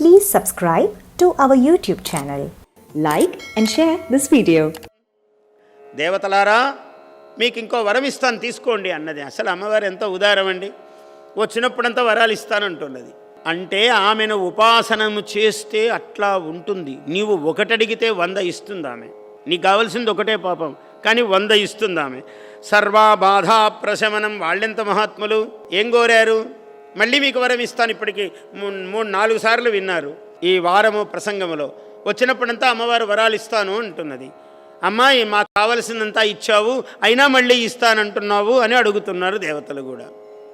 Please subscribe to our YouTube channel. Like and share this video. దేవతలారా మీకు ఇంకో వరం ఇస్తాను తీసుకోండి అన్నది. అసలు అమ్మవారు ఎంత ఉదారమండి. వచ్చినప్పుడంతా వరాలు ఇస్తానంటున్నది. అంటే ఆమెను ఉపాసనము చేస్తే అట్లా ఉంటుంది. నీవు ఒకటడిగితే వంద ఇస్తుంది ఆమె నీకు కావాల్సింది ఒకటే పాపం కానీ వంద ఇస్తుంది ఆమె సర్వా బాధా ప్రశమనం. వాళ్ళెంత మహాత్ములు? ఏం కోరారు? మళ్ళీ మీకు వరం ఇస్తాను. ఇప్పటికి మూడు మూడు నాలుగు సార్లు విన్నారు ఈ వారము ప్రసంగములో. వచ్చినప్పుడంతా అమ్మవారు వరాలు ఇస్తాను అంటున్నది. అమ్మాయి మాకు కావలసినంతా ఇచ్చావు అయినా మళ్ళీ ఇస్తానంటున్నావు అని అడుగుతున్నారు దేవతలు కూడా.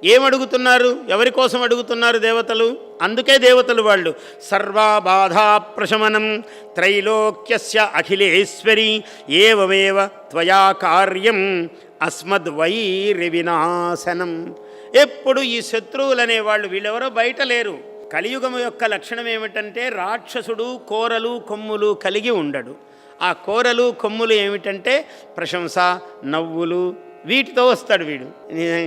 ఏమడుగుతున్నారు ఎవరి కోసం అడుగుతున్నారు దేవతలు? అందుకే దేవతలు వాళ్ళు. సర్వబాధా ప్రశమనం త్రైలోక్యస్య అఖిలేశ్వరి ఏవమేవ త్వయా కార్యం అస్మద్వైరి వినాశనం ఎప్పుడు ఈ శత్రువులు అనేవాళ్ళు వీళ్ళెవరో బయట లేరు. కలియుగము యొక్క లక్షణం ఏమిటంటే రాక్షసుడు కోరలు కొమ్ములు కలిగి ఉండడు. ఆ కోరలు కొమ్ములు ఏమిటంటే ప్రశంస నవ్వులు వీటితో వస్తాడు వీడు.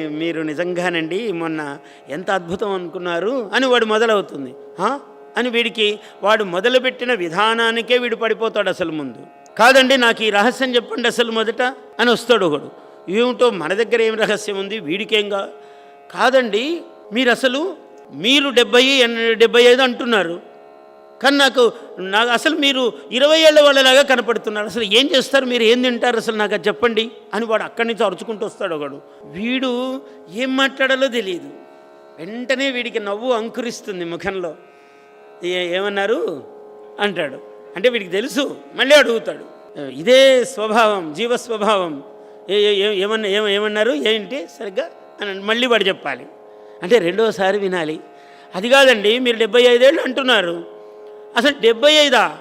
మీరు నిజంగానండి మొన్న ఎంత అద్భుతం అనుకున్నారు అని వాడు మొదలవుతుంది. అని వీడికి వాడు మొదలుపెట్టిన విధానానికే వీడు పడిపోతాడు అసలు ముందు. కాదండి నాకు ఈ రహస్యం చెప్పండి అసలు మొదట అని వస్తాడు ఒకడు. ఏమిటో మన దగ్గర ఏం రహస్యం ఉంది? వీడికేంగా కాదండి మీరు అసలు మీరు డెబ్బై ఎన్- డెబ్బై ఐదు అంటున్నారు. కానీ నాకు నాకు అసలు మీరు ఇరవై ఏళ్ళ వాళ్ళలాగా కనపడుతున్నారు. అసలు ఏం చేస్తారు? మీరు ఏం తింటారు? అసలు నాకు చెప్పండి అని వాడు అక్కడి నుంచి అరుచుకుంటూ వస్తాడు ఒకడు. వీడు ఏం మాట్లాడాలో తెలియదు వెంటనే వీడికి నవ్వు అంకురిస్తుంది ముఖంలో. ఏమన్నారు? అంటాడు. అంటే వీడికి తెలుసు. మళ్ళీ అడుగుతాడు. ఇదే స్వభావం జీవ స్వభావం ఏ- ఏమన్నా ఏమన్నారు? ఏంటి? సరిగ్గా అని మళ్ళీ వాడు చెప్పాలి. అంటే రెండోసారి వినాలి. అది కాదండి మీరు డెబ్బై ఐదేళ్ళు అంటున్నారు. అసలు డెబ్బై ఐదా?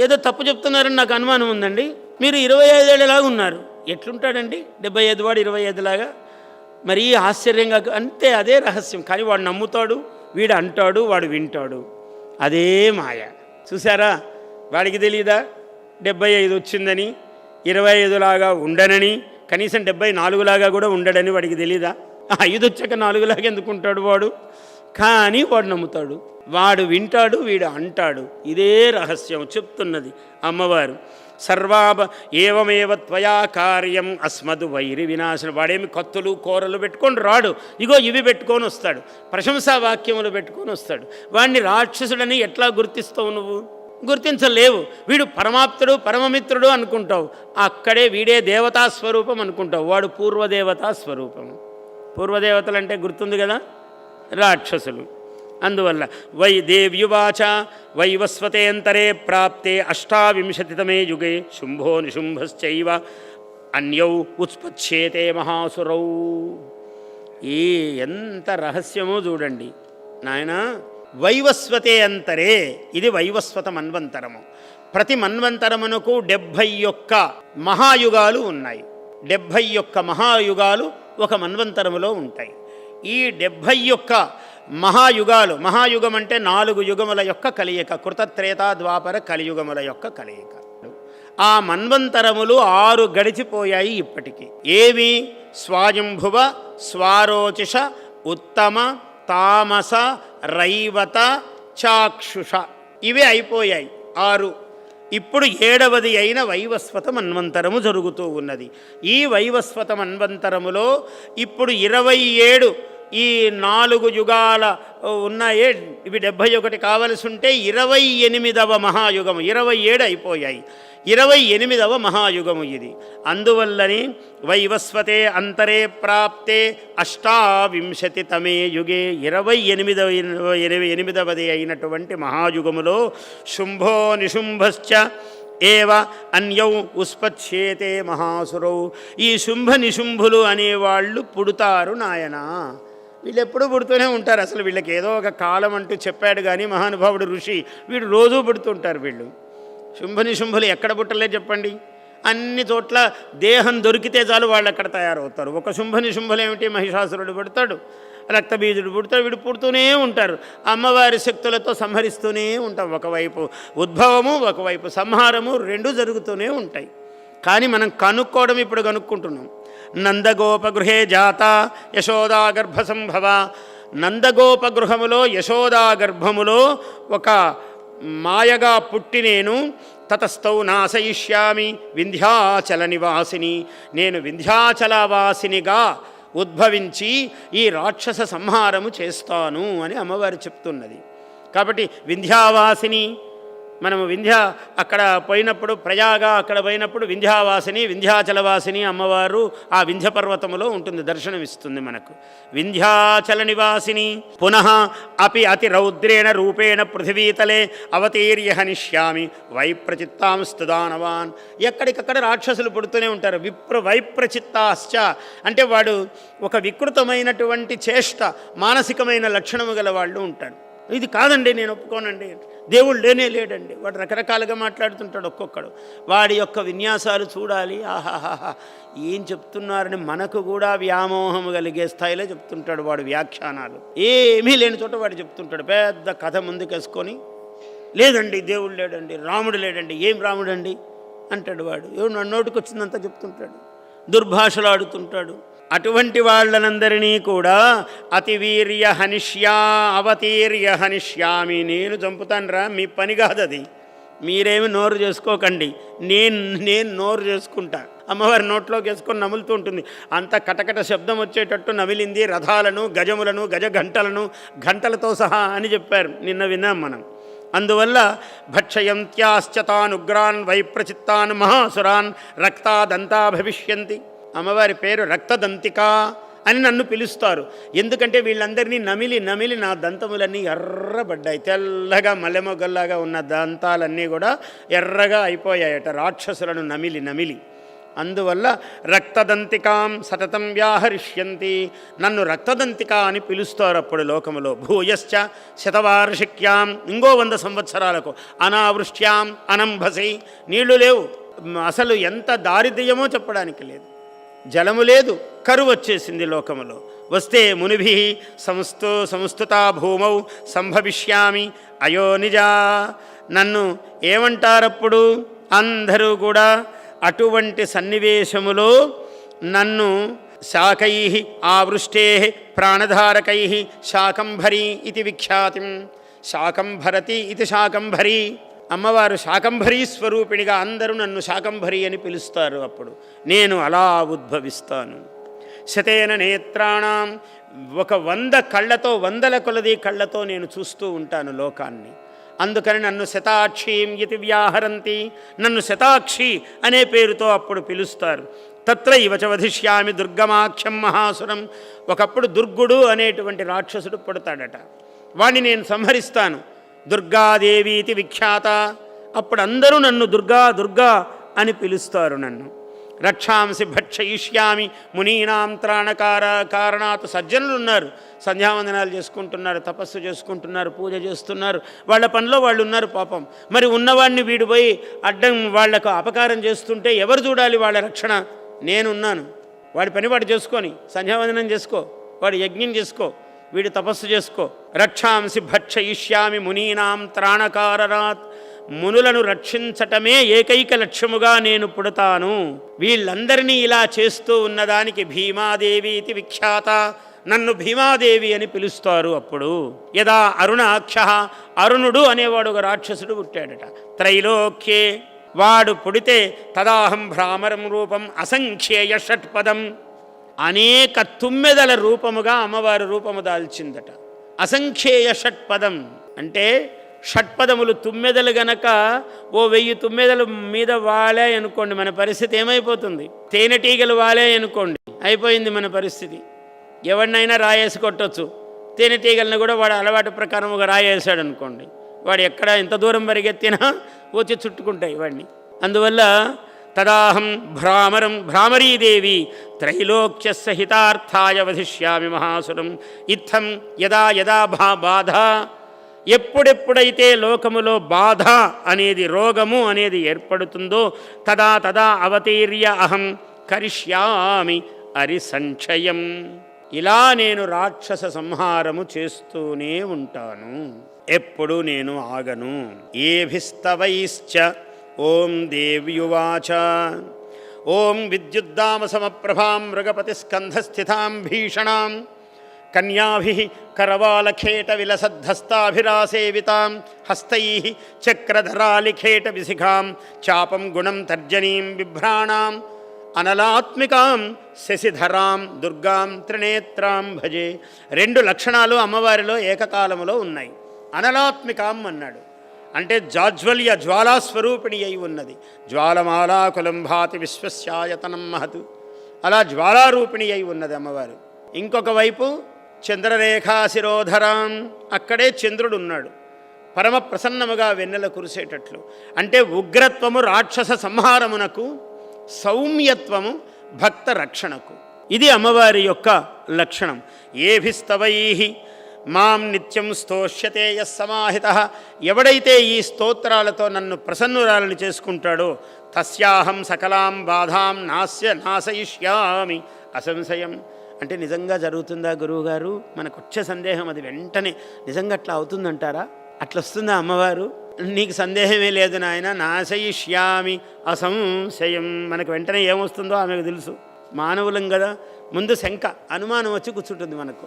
ఏదో తప్పు చెప్తున్నారని నాకు అనుమానం ఉందండి. మీరు ఇరవై ఐదేళ్ళలాగా ఉన్నారు? ఎట్లుంటాడండి? డెబ్బై ఐదు వాడు ఇరవై ఐదులాగా మరీ ఆశ్చర్యంగా అంతే అదే రహస్యం. కానీ వాడు నమ్ముతాడు వీడు అంటాడు వాడు వింటాడు. అదే మాయ. చూసారా వాడికి తెలియదా డెబ్బై ఐదు వచ్చిందని ఇరవై ఐదులాగా ఉండనని కనీసం డెబ్బై నాలుగులాగా కూడా ఉండడని వాడికి తెలీదా? ఆ ఐదు వచ్చాక నాలుగులాగా ఎందుకుంటాడు వాడు? కానీ వాడు నమ్ముతాడు. వాడు వింటాడు వీడు అంటాడు. ఇదే రహస్యం చెప్తున్నది అమ్మవారు. సర్వాభ ఏవమేవ త్వయా కార్యం అస్మదు వైరి వినాశనం. వాడేమి కత్తులు కూరలు పెట్టుకొని రాడు. ఇగో ఇవి పెట్టుకొని వస్తాడు. ప్రశంసా వాక్యములు పెట్టుకొని వస్తాడు. వాడిని రాక్షసుడని ఎట్లా గుర్తిస్తావు నువ్వు? గుర్తించలేవు. వీడు పరమాప్తుడు పరమమిత్రుడు అనుకుంటావు. అక్కడే వీడే దేవతా స్వరూపం అనుకుంటావు. వాడు పూర్వదేవతా స్వరూపం. పూర్వదేవతలు అంటే గుర్తుంది కదా? రాక్షసులు. అందువల్ల వై దేవ్యువాచ వైవస్వతేంతరే ప్రాప్తే అష్టావింశతితమే యుగే శుంభో నిశుంభశ్చైవ అన్యౌ ఉత్పచ్చేతే మహాసురౌ. ఈ ఎంత రహస్యమో చూడండి. నాయనా వైవస్వతే అంతరే. ఇది వైవస్వత మన్వంతరము ప్రతి మన్వంతరమునకు డెబ్భై యొక్క మహాయుగాలు ఉన్నాయి. డెబ్భై యొక్క మహాయుగాలు ఒక మన్వంతరములో ఉంటాయి. ఈ డెబ్భై యొక్క మహాయుగాలు మహాయుగం అంటే నాలుగు యుగముల యొక్క కలియిక కృతత్రేతా ద్వాపర కలియుగముల యొక్క కలయిక. ఆ మన్వంతరములు ఆరు గడిచిపోయాయి ఇప్పటికీ. ఏవి? స్వాయంభువ స్వారోచిష ఉత్తమ తామస రైవత చాక్షుష. ఇవి అయిపోయాయి. ఆరు. ఇప్పుడు ఏడవది అయిన వైవస్వత మన్వంతరము జరుగుతూ ఉన్నది. ఈ వైవస్వత మన్వంతరములో ఇప్పుడు ఇరవై ఏడు ఈ నాలుగు యుగాల ఉన్నాయే. ఇవి డెబ్భై ఒకటి కావలసి ఉంటే ఇరవై ఎనిమిదవ మహాయుగము ఇరవై ఏడు అయిపోయాయి. ఇరవై ఎనిమిదవ మహాయుగము ఇది. అందువల్లని వైవస్వతే అంతరే ప్రాప్తే అష్టావింశతి తమే యుగే. ఇరవై ఎనిమిదవ ఎనిమిది ఎనిమిదవది అయినటువంటి మహాయుగములో శుంభో నిశుంభశ్చ ఏవ అన్యౌ ఉస్పచ్యేతే మహాసురౌ. ఈ శుంభ నిశుంభులు అనేవాళ్ళు పుడతారు నాయనా. వీళ్ళు ఎప్పుడూ పుడుతూనే ఉంటారు. అసలు వీళ్ళకి ఏదో ఒక కాలం అంటూ చెప్పాడు కానీ మహానుభావుడు ఋషి వీడు రోజూ పుడుతుంటారు వీళ్ళు. శుంభని శుంభులు ఎక్కడ పుట్టలే చెప్పండి. అన్ని చోట్ల దేహం దొరికితే చాలు వాళ్ళు అక్కడ తయారవుతారు. ఒక శుంభని శుంభులు ఏమిటి? మహిషాసురుడు పుడతాడు రక్తబీజుడు పుడతాడు వీడు పుడుతూనే ఉంటారు. అమ్మవారి శక్తులతో సంహరిస్తూనే ఉంటాం. ఒకవైపు ఉద్భవము ఒకవైపు సంహారము రెండు జరుగుతూనే ఉంటాయి. కానీ మనం కనుక్కోవడం ఇప్పుడు కనుక్కుంటున్నాం. నందగోపగృహే జాత యశోదా గర్భసంభవ నందగోప యశోదా గర్భములో ఒక మాయగా పుట్టి నేను తతస్థౌ నాశయిష్యామి వింధ్యాచల నివాసిని. నేను వింధ్యాచలవాసినిగా ఉద్భవించి ఈ రాక్షస సంహారము చేస్తాను అని అమ్మవారు చెప్తున్నది. కాబట్టి వింధ్యావాసిని మనము వింధ్య అక్కడ పోయినప్పుడు ప్రయాగ అక్కడ పోయినప్పుడు వింధ్యావాసిని వింధ్యాచలవాసిని అమ్మవారు ఆ వింధ్య పర్వతములో ఉంటుంది దర్శనమిస్తుంది మనకు. వింధ్యాచల నివాసిని పునః అపి అతి రౌద్రేణ రూపేణ పృథివీతలే అవతీర్య హనిష్యామి వైప్రచిత్తాంస్తుదానవాన్ ఎక్కడికక్కడ రాక్షసులు పుడుతూనే ఉంటారు. విప్ర వైప్రచిత్తాశ్చ. అంటే వాడు ఒక వికృతమైనటువంటి చేష్ట మానసికమైన లక్షణము గల వాళ్ళు ఉంటాడు ఇది కాదండి నేను ఒప్పుకోనండి. దేవుడు లేనే లేడండి. వాడు రకరకాలుగా మాట్లాడుతుంటాడు ఒక్కొక్కడు. వాడి యొక్క విన్యాసాలు చూడాలి. ఆహాహాహా. ఏం చెప్తున్నారని మనకు కూడా వ్యామోహం కలిగే స్థాయిలో చెప్తుంటాడు వాడు వ్యాఖ్యానాలు. ఏమీ లేని చోట వాడు చెప్తుంటాడు. పెద్ద కథ ముందుకేసుకొని లేదండి దేవుడు లేడండి రాముడు లేడండి ఏం రాముడండి? అంటాడు వాడు. ఎవడు నన్నోటికి వచ్చిందంతా చెప్తుంటాడు. దుర్భాషలు ఆడుతుంటాడు అటువంటి వాళ్ళనందరినీ కూడా అతివీర్య హనిష్యా అవతీర్య హనిష్యామి నేను చంపుతానురా మీ పని కాదు అది మీరేమి నోరు చేసుకోకండి. నేను నేను నోరు చేసుకుంటా. అమ్మవారి నోట్లోకి వేసుకొని నములుతూ ఉంటుంది. అంత కటకట శబ్దం వచ్చేటట్టు నమిలింది రథాలను గజములను గజ గంటలను గంటలతో సహా అని చెప్పారు. నిన్న విన్నాం మనం. అందువల్ల భక్షయంత్యాశ్చతానుగ్రాన్ వైప్రచిత్తాన్ మహాసురాన్ రక్తాదంతా భవిష్యంతి. అమ్మవారి పేరు రక్తదంతిక అని నన్ను పిలుస్తారు. ఎందుకంటే వీళ్ళందరినీ నమిలి నమిలి నా దంతములన్నీ ఎర్రబడ్డాయి. తెల్లగా మల్లెమొగ్గల్లాగా ఉన్న దంతాలన్నీ కూడా ఎర్రగా అయిపోయాయట రాక్షసులను నమిలి నమిలి. అందువల్ల రక్తదంతికాం సతతం వ్యాహరిష్యంతి. నన్ను రక్తదంతిక అని పిలుస్తారు అప్పుడు లోకములో. భూయశ్చ శతవార్షిక్యాం ఇంకో వంద సంవత్సరాలకు. అనావృష్ట్యాం అనంభసి. నీళ్ళు లేవు. అసలు ఎంత దారిద్ర్యమో చెప్పడానికి లేదు. జలము లేదు కరువు వచ్చేసింది లోకములో. వస్తే మునిభి సంస్థు సంస్థుతా భూమౌ సంభవిష్యామి అయో నిజా. నన్ను ఏమంటారప్పుడు? అందరూ కూడా అటువంటి సన్నివేశములో నన్ను శాకై ఆవృష్టే ప్రాణధారకై శాకంభరి ఇది విఖ్యాతిం. శాకంభరతి ఇది శాకంభరి అమ్మవారు శాకంభరీ స్వరూపిణిగా అందరూ నన్ను శాకంభరి అని పిలుస్తారు అప్పుడు. నేను అలా ఉద్భవిస్తాను. శతేన నేత్రాణం ఒక వంద కళ్ళతో వందల కొలది కళ్ళతో నేను చూస్తూ ఉంటాను లోకాన్ని. అందుకని నన్ను శతాక్షీం ఇతి వ్యాహరంతి నన్ను శతాక్షి అనే పేరుతో అప్పుడు పిలుస్తారు. తత్ర ఇవచ వధిష్యామి దుర్గమాఖ్యం మహాసురం. ఒకప్పుడు దుర్గుడు అనేటువంటి రాక్షసుడు పుడతాడట. వాణ్ణి నేను సంహరిస్తాను. దుర్గాదేవి ఇది విఖ్యాత. అప్పుడు అందరూ నన్ను దుర్గా దుర్గా అని పిలుస్తారు నన్ను. రక్షాంసి భక్షయిష్యామి మునీనాం త్రాణకార కారణాత్ సజ్జనులు ఉన్నారు సంధ్యావందనాలు చేసుకుంటున్నారు తపస్సు చేసుకుంటున్నారు పూజ చేస్తున్నారు. వాళ్ళ పనిలో వాళ్ళు ఉన్నారు పాపం. మరి ఉన్నవాడిని వీడు పోయి అడ్డం వాళ్ళకు అపకారం చేస్తుంటే ఎవరు చూడాలి వాళ్ళ రక్షణ? నేనున్నాను. వాడి పని వాడు చేసుకొని సంధ్యావందనం చేసుకో. వాడు యజ్ఞం చేసుకో. వీడు తపస్సు చేసుకో. రక్షాంసి భక్షయిష్యామి మునీనాం త్రాణకారరాత్. మునులను రక్షించటమే ఏకైక లక్ష్యముగా నేను పుడతాను. వీళ్ళందరినీ ఇలా చేస్తూ ఉన్నదానికి భీమాదేవి ఇది విఖ్యాత. నన్ను భీమాదేవి అని పిలుస్తారు అప్పుడు. యదా అరుణాక్ష అరుణుడు అనేవాడు ఒక రాక్షసుడు పుట్టాడట. త్రైలోక్యే. వాడు పుడితే తదాహం భ్రామరం రూపం అసంఖ్యేయ షట్పదం. అనేక తుమ్మెదల రూపముగా అమ్మవారి రూపము దాల్చిందట. అసంఖ్యేయ షట్పదం. అంటే షట్పదములు తుమ్మెదలు గనక ఓ వెయ్యి తుమ్మెదలు మీద వాలే అనుకోండి మన పరిస్థితి ఏమైపోతుంది? తేనెటీగలు వాలే అనుకోండి అయిపోయింది మన పరిస్థితి. ఎవరినైనా రాయేసి కొట్టొచ్చు. తేనెటీగలను కూడా వాడు అలవాటు ప్రకారం ఒక రాయేసాడు అనుకోండి వాడు ఎక్కడ ఎంత దూరం పరిగెత్తినా వచ్చి చుట్టుకుంటాయి వాడిని. అందువల్ల తదాహం భ్రామరం భ్రామరీదేవి త్రైలోక్య సహితార్థాయ వధిష్యామి మహాసురం. ఇత్థం యదా యదా భా బాధ. ఎప్పుడెప్పుడైతే లోకములో బాధ అనేది రోగము అనేది ఏర్పడుతుందో తదా తదా అవతీర్య అహం కరిష్యామి అరి సంక్షయం ఇలా నేను రాక్షస సంహారము చేస్తూనే ఉంటాను. ఎప్పుడు నేను ఆగను. ఏభిస్తవైశ్చ ఓం దేవ్యువాచ. ఓం విద్యుద్దామసమప్రభాం మృగపతిస్కంధస్థితాం భీషణాం. కన్యాభి కరవాలఖేట విలసద్ధస్తాభిరాసేవితాం హస్తై చక్రధరాలిఖేట విశిఖాం చాపం గుణం తర్జనీం బిభ్రాణాం. అనలాత్మికాం శశిధరాం దుర్గాం త్రినేత్రాం భజే. రెండు లక్షణాలు అమ్మవారిలో ఏకకాలములో ఉన్నాయి. అనలాత్మికాం అన్నాడు. అంటే జాజ్వల్య జ్వాలాస్వరూపిణి అయి ఉన్నది. జ్వాలమాలా కులంభాతి విశ్వస్యాయతనం మహతు. అలా జ్వాలారూపిణి అయి ఉన్నది అమ్మవారు. ఇంకొక వైపు చంద్రరేఖా శిరోధరాం. అక్కడే చంద్రుడు ఉన్నాడు పరమ ప్రసన్నముగా వెన్నెల కురిసేటట్లు. అంటే ఉగ్రత్వము రాక్షస సంహారమునకు సౌమ్యత్వము భక్త రక్షణకు. ఇది అమ్మవారి యొక్క లక్షణం. ఏభిస్తవై మాం నిత్యం స్తోష్యతే సమాహిత. ఎవడైతే ఈ స్తోత్రాలతో నన్ను ప్రసన్నురాలని చేసుకుంటాడో తస్యాహం సకలాం బాధాం నాస్య నాశయిష్యామి. అసంశయం. అంటే నిజంగా జరుగుతుందా గురువుగారు? మనకు వచ్చే సందేహం అది వెంటనే. నిజంగా అట్లా అవుతుందంటారా? అట్లా వస్తుందా అమ్మవారు? నీకు సందేహమే లేదు నాయన. నాశయిష్యామి. అసంశయం. మనకు వెంటనే ఏమొస్తుందో ఆమెకు తెలుసు. మానవులం కదా. ముందు శంక అనుమానం వచ్చి కూర్చుంటుంది మనకు.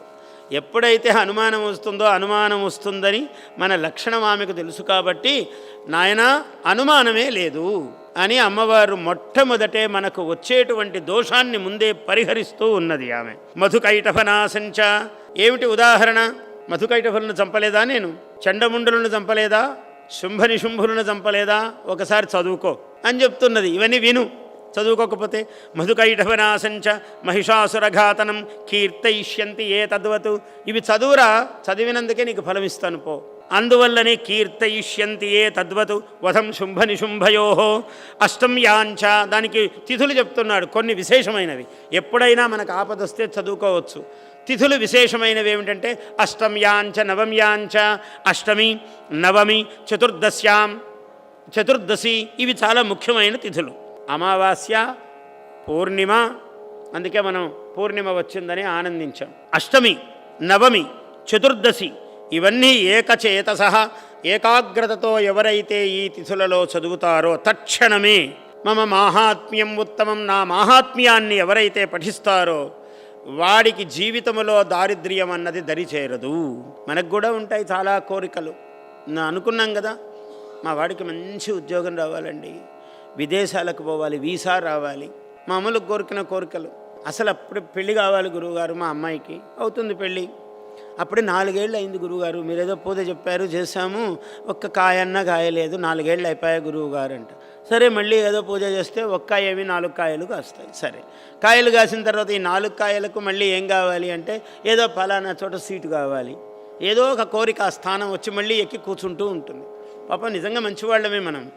ఎప్పుడైతే అనుమానం వస్తుందో అనుమానం వస్తుందని మన లక్షణం ఆమెకు తెలుసు కాబట్టి నాయన అనుమానమే లేదు అని అమ్మవారు మొట్టమొదటే మనకు వచ్చేటువంటి దోషాన్ని ముందే పరిహరిస్తూ ఉన్నది ఆమె. మధుకైటఫనాశంచ ఏమిటి ఉదాహరణ? మధుకైటఫులను చంపలేదా నేను? చండముండులను చంపలేదా? శుంభనిశుంభులను చంపలేదా? ఒకసారి చదువుకో అని చెప్తున్నది. ఇవన్నీ విను. చదువుకోకపోతే మధుకైఠవనాశంచ మహిషాసురఘాతనం కీర్తయిష్యంతి ఏ తద్వతు. ఇవి చదువురా చదివినందుకే నీకు ఫలమిస్తాను పో. అందువల్లనే కీర్తయిష్యంతి ఏ తద్వతు వధం శుంభ నిశుంభయో. అష్టం యాంచ దానికి తిథులు చెప్తున్నాడు కొన్ని విశేషమైనవి. ఎప్పుడైనా మనకు ఆపదొస్తే చదువుకోవచ్చు. తిథులు విశేషమైనవి ఏమిటంటే అష్టం యాంచ అష్టమి నవమి చతుర్దశ్యాం చతుర్దశి ఇవి చాలా ముఖ్యమైన తిథులు. అమావాస్య పూర్ణిమ అందుకే మనం పూర్ణిమ వచ్చిందని ఆనందించాం. అష్టమి నవమి చతుర్దశి ఇవన్నీ ఏకచేతస ఏకాగ్రతతో ఎవరైతే ఈ తిథులలో చదువుతారో తక్షణమే మమ మాహాత్మ్యం ఉత్తమం నా మాహాత్మ్యాన్ని ఎవరైతే పఠిస్తారో వాడికి జీవితంలో దారిద్ర్యం అన్నది దరి చేరదు మనకు కూడా ఉంటాయి చాలా కోరికలు. నా అనుకున్నాం కదా మా వాడికి మంచి ఉద్యోగం రావాలండి. విదేశాలకు పోవాలి వీసా రావాలి. మామూలు కోరికిన కోరికలు. అసలు అప్పుడు పెళ్ళి కావాలి గురువుగారు మా అమ్మాయికి. అవుతుంది పెళ్ళి అప్పుడే నాలుగేళ్ళు అయింది గురువుగారు. మీరేదో పూజ చెప్పారు చేశాము. ఒక్క కాయన్నా కాయలేదు. నాలుగేళ్ళు అయిపోయాయి గురువుగారు అంట సరే మళ్ళీ ఏదో పూజ చేస్తే ఒక్క ఏమి నాలుగు కాయలు కాస్తాయి. సరే. కాయలు కాసిన తర్వాత ఈ నాలుగు కాయలకు మళ్ళీ ఏం కావాలి అంటే ఏదో ఫలానా చోట సీటు కావాలి. ఏదో ఒక కోరిక ఆ స్థానం వచ్చి మళ్ళీ ఎక్కి కూర్చుంటూ ఉంటుంది. పాపం నిజంగా మంచివాళ్ళమే మనం.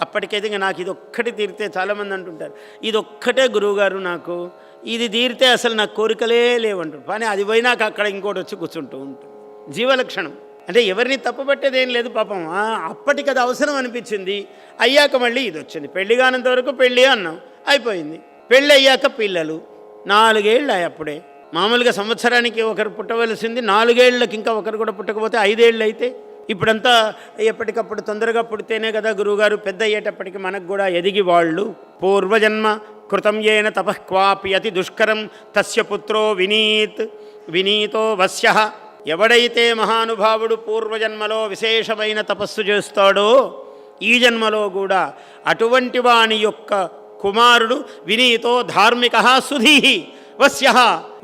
అప్పటికైతే ఇంకా నాకు ఇది ఒక్కటి తీరితే చాలామంది అంటుంటారు ఇది ఒక్కటే గురువుగారు నాకు ఇది తీరితే అసలు నాకు కోరికలే లేవంటారు కానీ అది పోయినాక అక్కడ ఇంకోటి వచ్చి కూర్చుంటూ ఉంటుంది జీవలక్షణం. అంటే ఎవరిని తప్పుపట్టేది ఏం లేదు పాపం. అప్పటికి అది అవసరం అనిపించింది. అయ్యాక మళ్ళీ ఇది వచ్చింది. పెళ్ళి కానంత వరకు పెళ్ళి అన్నాం. అయిపోయింది. పెళ్ళి అయ్యాక పిల్లలు. నాలుగేళ్ళు అప్పుడే. మామూలుగా సంవత్సరానికి ఒకరు పుట్టవలసింది నాలుగేళ్ళకి ఇంకా ఒకరు కూడా పుట్టకపోతే ఐదేళ్ళు అయితే ఇప్పుడంతా ఎప్పటికప్పుడు తొందరగా పుడితేనే కదా గురువుగారు పెద్ద అయ్యేటప్పటికి మనకు కూడా ఎదిగి వాళ్ళు. పూర్వజన్మ కృతం ఏన తపఃక్వాపి అతి దుష్కరం తస్య పుత్రో వినీత్ వినీతో వశ్య. ఎవడైతే మహానుభావుడు పూర్వజన్మలో విశేషమైన తపస్సు చేస్తాడో ఈ జన్మలో కూడా అటువంటి వాని యొక్క కుమారుడు వినీతో ధార్మిక సుధీహి వశ్య.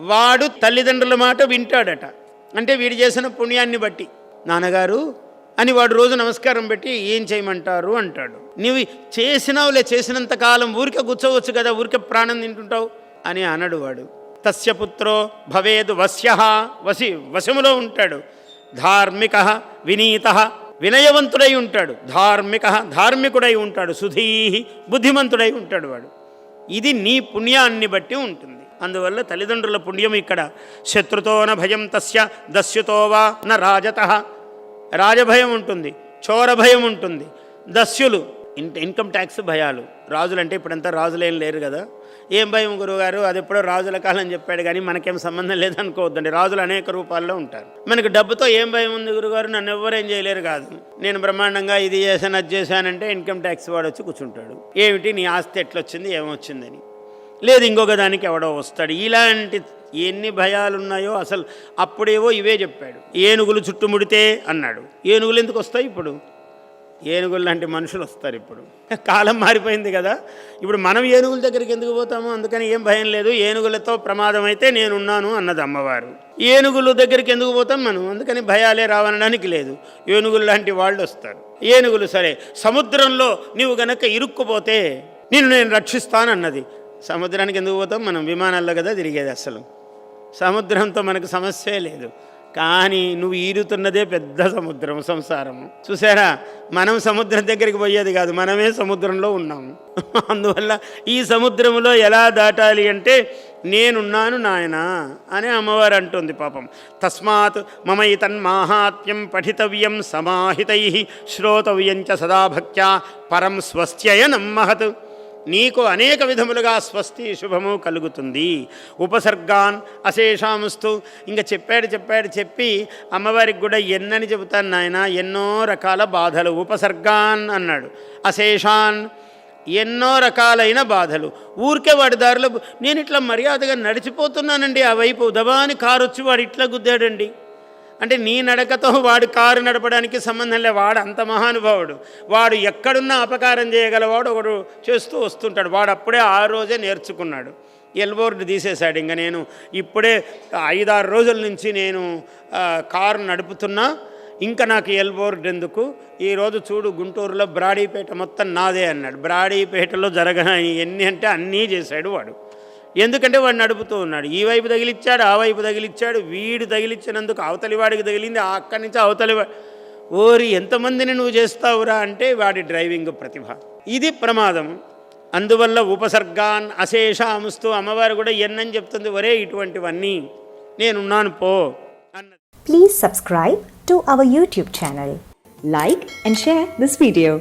వాడు తల్లిదండ్రుల మాట వింటాడట. అంటే వీడు చేసిన పుణ్యాన్ని బట్టి. నాన్నగారు అని వాడు రోజు నమస్కారం పెట్టి ఏం చేయమంటారు అంటాడు. నీవు చేసినావులే చేసినంత కాలం ఊరికే కూర్చోవచ్చు కదా ఊరికే ప్రాణం తింటుంటావు అని అనడు వాడు. తస్య పుత్రో భవేదు వశ్య వశి వశములో ఉంటాడు. ధార్మిక వినీత వినయవంతుడై ఉంటాడు. ధార్మిక ధార్మికుడై ఉంటాడు సుధీ బుద్ధిమంతుడై ఉంటాడు వాడు. ఇది నీ పుణ్యాన్ని బట్టి ఉంటుంది. అందువల్ల తల్లిదండ్రుల పుణ్యం ఇక్కడ. శత్రుతోన భయం తస్య దస్యుతోవా న రాజత. రాజభయం ఉంటుంది చోర భయం ఉంటుంది. దస్యులు ఇన్ ఇన్కమ్ ట్యాక్స్ భయాలు. రాజులు అంటే ఇప్పుడంతా రాజులేం లేరు కదా. ఏం భయం గురువుగారు? అది ఎప్పుడో రాజుల కాలం చెప్పాడు కానీ మనకేం సంబంధం లేదనుకోవద్దండి. రాజులు అనేక రూపాల్లో ఉంటారు. మనకు డబ్బుతో ఏం భయం ఉంది గురుగారు నన్ను ఎవ్వరేం చేయలేరు కాదు. నేను బ్రహ్మాండంగా ఇది చేశాను అది చేశానంటే ఇన్కమ్ ట్యాక్స్ వాడు వచ్చి కూర్చుంటాడు. ఏమిటి? నీ ఆస్తి ఎట్లొచ్చింది? ఏమొచ్చిందని. లేదు ఇంకొక దానికి ఎవడో వస్తాడు. ఇలాంటి ఎన్ని భయాలు ఉన్నాయో అసలు అప్పుడేవో ఇవే చెప్పాడు. ఏనుగులు చుట్టుముడితే అన్నాడు. ఏనుగులు ఎందుకు వస్తాయి ఇప్పుడు? ఏనుగులు లాంటి మనుషులు వస్తారు ఇప్పుడు. కాలం మారిపోయింది కదా. ఇప్పుడు మనం ఏనుగుల దగ్గరికి ఎందుకు పోతాము అందుకని ఏం భయం లేదు. ఏనుగులతో ప్రమాదం అయితే నేనున్నాను అన్నది అమ్మవారు. ఏనుగుల దగ్గరికి ఎందుకు పోతాం మనం? అందుకని భయాలే రావనడానికి లేదు. ఏనుగులు లాంటి వాళ్ళు వస్తారు. ఏనుగులు సరే సముద్రంలో నీవు గనక ఇరుక్కుపోతే నిన్ను నేను రక్షిస్తానన్నది. సముద్రానికి ఎందుకు పోతాం? మనం విమానాల్లో కదా తిరిగేది అసలు. సముద్రంతో మనకు సమస్యే లేదు. కానీ నువ్వు ఈరుతున్నదే పెద్ద సముద్రం సంసారము చూసారా? మనం సముద్రం దగ్గరికి పోయేది కాదు మనమే సముద్రంలో ఉన్నాము అందువల్ల ఈ సముద్రములో ఎలా దాటాలి అంటే నేనున్నాను నాయన అని అమ్మవారు అంటుంది పాపం. తస్మాత్ మమ తన్మాహాత్మ్యం పఠితవ్యం సమాహితై శ్రోతవ్యం చ సదాభక్త్యా పరం స్వస్త్యయనం మహత్. నీకు అనేక విధములుగా స్వస్తి శుభము కలుగుతుంది. ఉపసర్గాన్ అశేషాంస్తు. ఇంకా చెప్పాడు చెప్పాడు చెప్పి అమ్మవారికి కూడా ఎన్నని చెబుతాను నాయన ఎన్నో రకాల బాధలు. ఉపసర్గాన్ అన్నాడు. అశేషాన్ ఎన్నో రకాలైన బాధలు. ఊరికే వాడి దారిలో నేను ఇట్లా మర్యాదగా నడిచిపోతున్నానండి. ఆ వైపు దబాని కారు వచ్చి వాడు ఇట్లా గుద్దాడండి. అంటే నీ నడకతో వాడు కారు నడపడానికి సంబంధం లే వాడు అంత మహానుభావుడు. వాడు ఎక్కడున్నా అపకారం చేయగలవాడు ఒకడు చేస్తూ వస్తుంటాడు. వాడు అప్పుడే ఆ రోజే నేర్చుకున్నాడు. ఎల్బోర్డు తీసేశాడు. ఇంకా నేను ఇప్పుడే ఐదారు రోజుల నుంచి నేను కారు నడుపుతున్నా. ఇంకా నాకు ఎల్బోర్డ్ ఎందుకు? ఈరోజు చూడు గుంటూరులో బ్రాడీపేట మొత్తం నాదే అన్నాడు. బ్రాడీపేటలో జరగని ఎన్ని అంటే అన్నీ చేశాడు వాడు. ఎందుకంటే వాడు నడుపుతూ ఉన్నాడు. ఈ వైపు తగిలిచ్చాడు ఆ వైపు తగిలిచ్చాడు. వీడు తగిలిచ్చినందుకు అవతలి వాడికి తగిలింది అక్కడి నుంచి అవతలి ఓరి ఎంతమందిని నువ్వు చేస్తావురా అంటే వాడి డ్రైవింగ్ ప్రతిభ. ఇది ప్రమాదం. అందువల్ల ఉపసర్గాన్ అశేషాముస్తూ అమ్మవారు కూడా ఎన్నని చెప్తుంది ఒరే ఇటువంటివన్నీ నేనున్నాను పో అన్నది. Please subscribe to our YouTube channel like and share this video